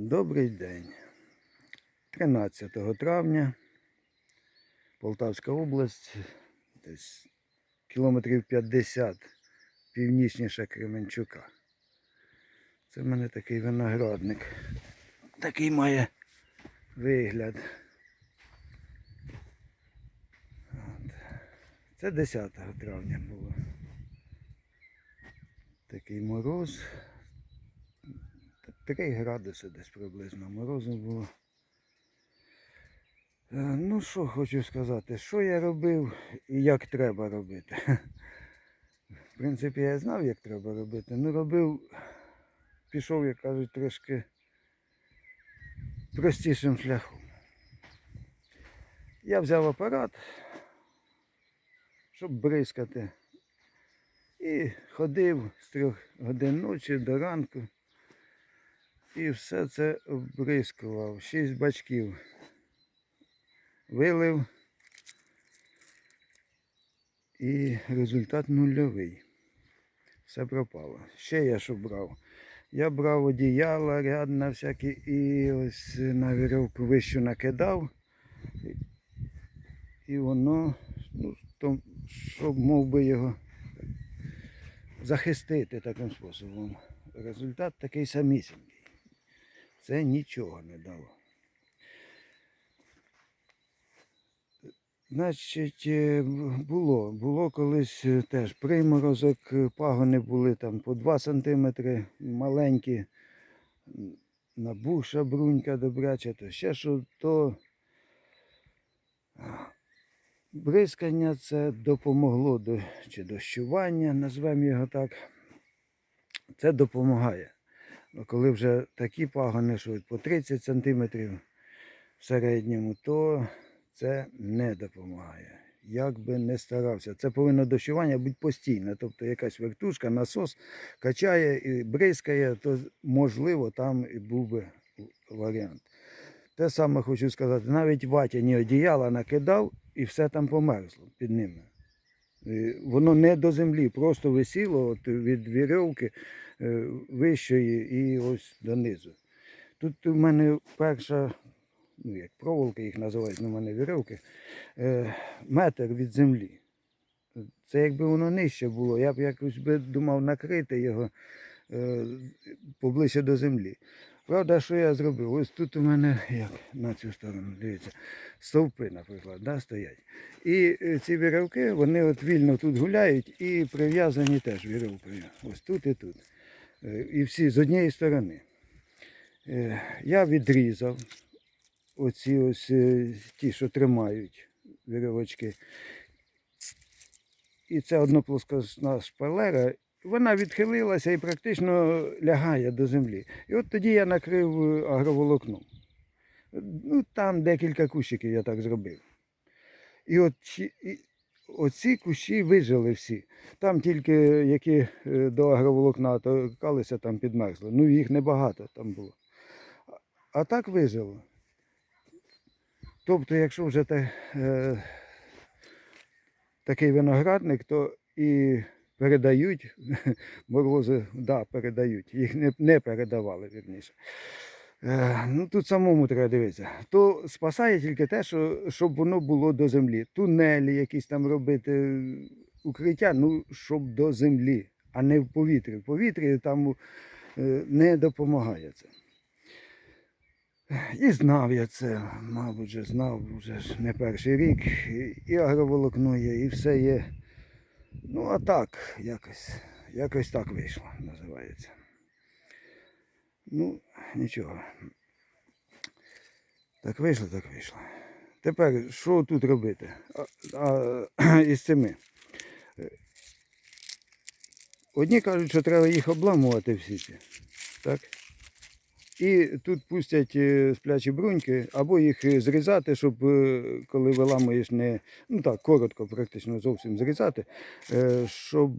Добрий день. 13 травня, Полтавська область, десь кілометрів 50 північніше Кременчука. Це в мене такий виноградник. Такий має вигляд. От. Це 10 травня було. Такий мороз. 3 градуси десь приблизно морозу було. Е, Ну, що хочу сказати, що я робив і як треба робити. В принципі, я знав, як треба робити. Ну, робив, пішов, як кажуть, трошки простішим шляхом. Я взяв апарат, щоб бризкати. І ходив з трьох годин ночі до ранку. І все це обрискував. Шість бачків вилив. І результат нульовий. Все пропало. Ще я що брав? Я брав одіяла, ряд на всякі і ось на вірьовку вищу накидав. І- воно, ну, то, щоб мов би його захистити таким способом. Результат такий самісінький. Це нічого не дало. Значить, е, було, було колись е, теж приморозок, е, пагони були там по 2 см, маленькі, м, набухша брунька добряча, то ще що, то бризкання це допомогло до, чи дощування, назвемо його так. Це допомагає. Ну, коли вже такі пагони, що по 30 см в середньому, то це не допомагає. Як би не старався. Це повинно дощування бути постійне. Тобто якась вертушка, насос качає і бризкає, то можливо там і був би варіант. Те саме хочу сказати, навіть ватяні одіяла накидав і все там померзло під ними. І Воно не до землі, просто висіло от від вірьовки е, вищої і ось донизу. Тут у мене перша, ну як проволока їх називають, ну, у мене вірьовки, е, метр від землі. Це якби воно нижче було, я б якось би думав накрити його е, поближче до землі. Правда, що я зробив? Ось тут у мене, як на цю сторону, дивіться, стовпи, наприклад, да, стоять. І е, ці вірьовки, вони от вільно тут гуляють і прив'язані теж вірьовкою. Ось тут і тут. Е, І всі з однієї сторони. Е, Я відрізав оці ось ті, що тримають вірьовочки. І це одноплоскосна шпалера. Вона відхилилася і практично лягає до землі. І от тоді я накрив е, агроволокном. Ну, там декілька кущиків я так зробив. І от і, оці кущі вижили всі. Там тільки які е, до агроволокна торкалися, там підмерзли. Ну, їх небагато там було. А- так вижило. Тобто, якщо вже те, е, такий виноградник, то і передають морози, да, передають. Їх не, не передавали, вірніше. Е, ну тут самому треба дивитися. То спасає тільки те, що, щоб воно було до землі. Тунелі якісь там робити, укриття, ну, щоб до землі, а не в повітрі. В повітрі там е, не допомагає це. І знав я це, мабуть, знав вже ж не перший рік. І агроволокно є, і все є. Ну, а так, якось, якось так вийшло, називається. Ну, нічого. Так вийшло, так вийшло. Тепер що тут робити? А, а, із цими. Одні кажуть, що треба їх обламувати всі ці. Так? І тут пустять е, сплячі бруньки, або їх е, зрізати, щоб е, коли виламуєш не, ну так, коротко, практично зовсім зрізати, щоб,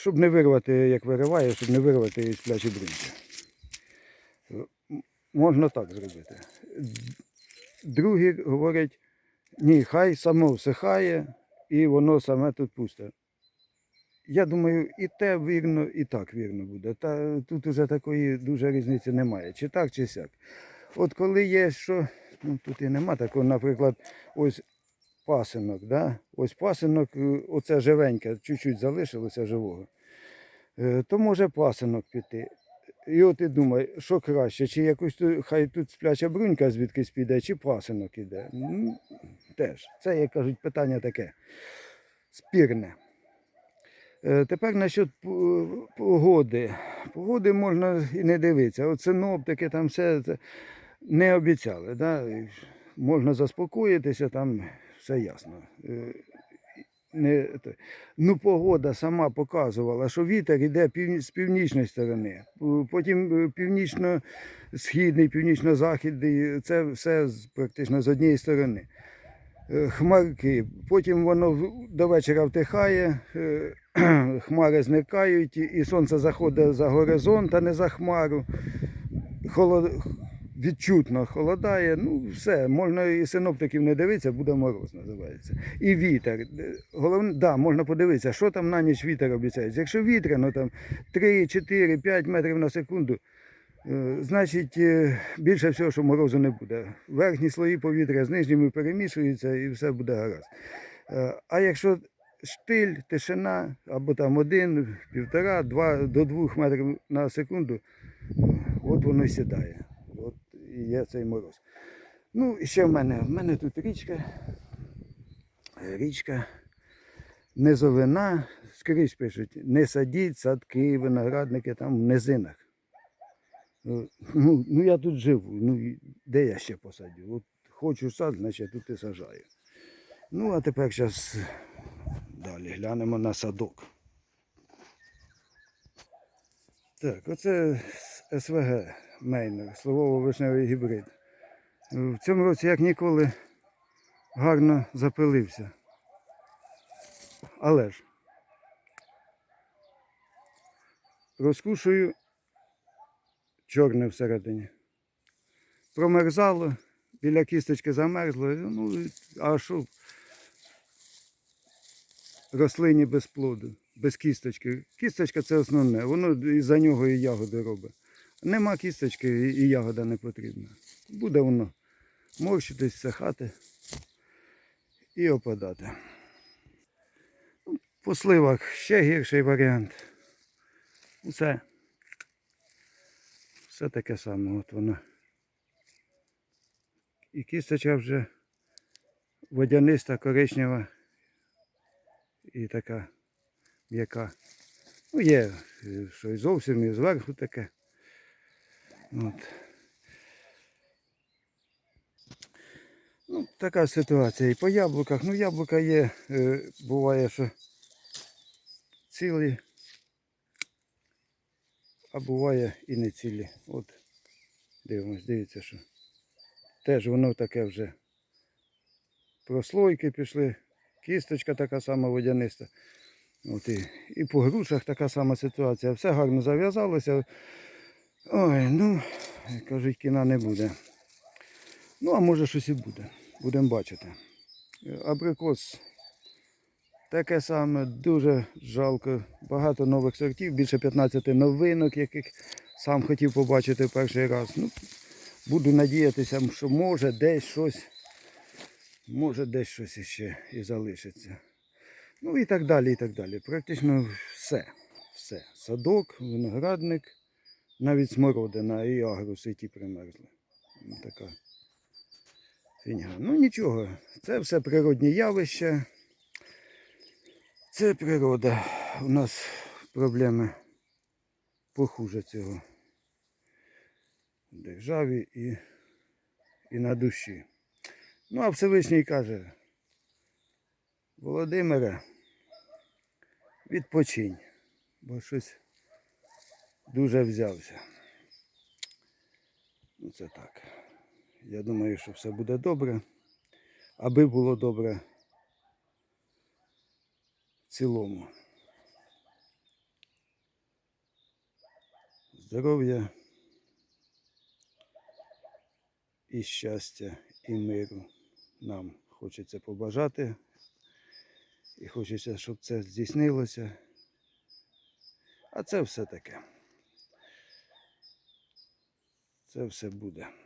щоб не вирвати, як вириває, щоб не вирвати сплячі бруньки. Можна так зробити. Другі говорять, ні, хай само всихає і воно саме тут пусте. Я думаю, і те вірно, і так вірно буде. Та тут уже такої дуже різниці немає. Чи так, чи сяк. От коли є що, ну тут і нема такого, наприклад, ось пасинок, да? ось пасинок, е, оце живеньке, чуть-чуть залишилося живого, Е, то може пасинок піти. І от ти думай, що краще, чи якось ту- хай тут спляча брунька звідкись піде, чи пасинок іде. Ну, теж. Це, як кажуть, питання таке спірне. Е, Тепер насчет погоди. Погоди можна і не дивитися. От синоптики там все не обіцяли. Да? Можна заспокоїтися, там все ясно. Е, Не, ну, погода сама показувала, що вітер йде пів, з північної сторони, потім е, північно-східний, північно-західний, це все практично з однієї сторони. Е, Хмарки, потім воно до вечора втихає, е, хмари зникають, і- сонце заходить за горизонт, а не за хмару. Холод... Відчутно холодає, ну все, можна і синоптиків не дивитися, буде мороз, називається. І вітер. Головне, да, можна подивитися, що там на ніч вітер обіцяється. Якщо вітряно там 3, 4, 5 метрів на секунду, значить е, більше всього, що морозу не буде. Верхні слої повітря з нижніми перемішуються і все буде гаразд. Е, А якщо штиль, тишина, або там один, півтора, два до двох метрів на секунду, е, от воно і сідає. От і є цей мороз. Ну, і ще в мене. В мене тут річка. Е, Річка. Низовина. Скрізь пишуть, не садіть садки, виноградники там в низинах. Е, Ну, ну я тут живу. Ну де я ще посадю? От хочу сад, значить тут і сажаю. Ну, а тепер зараз далі глянемо на садок. Так, оце СВГ Мейнер, словово-вишневий гібрид. В цьому році, як ніколи, гарно запилився. Але ж розкушую чорне всередині. Промерзало, біля кісточки замерзло. Ну, а що? Рослині без плоду, без кісточки. Кісточка це основне, воно і за нього і ягоди робить. Нема кісточки і ягода не потрібна. Буде воно морщитись, сахати і опадати. Ну, По сливах ще гірший варіант. Усе. Все таке саме. От воно. І кісточка вже водяниста, коричнева і така м'яка. Ну, є, е, що і зовсім і зверху таке. От. Ну, така ситуація. І по яблуках. Ну, яблука є, е, буває, що цілі, а буває і не цілі. От дивимось, дивіться, що теж воно таке вже прослойки пішли, кісточка така сама водяниста. От і, і по грушах така сама ситуація. Все гарно зав'язалося. Ой, ну, кажуть, кіна не буде. Ну, а може щось і буде. Будемо бачити. Абрикос таке саме, дуже жалко. Багато нових сортів, більше 15 новинок, яких сам хотів побачити перший раз. Ну, буду надіятися, що може десь щось, може десь щось іще і залишиться. Ну і так далі, і так далі. Практично все. Все. Садок, виноградник, навіть смородина і агруси ті примерзли. Така фігня. Ну нічого, це все природні явища. Це природа. У нас проблеми похуже цього в державі і, і на душі. Ну, а Всевишній каже, Володимире, відпочинь, бо щось дуже взявся. Ну, це так. Я думаю, що все буде добре. Аби було добре цілому. Здоров'я і щастя, і миру нам хочеться побажати. І хочеться, щоб це здійснилося. А це все таке. Це все буде.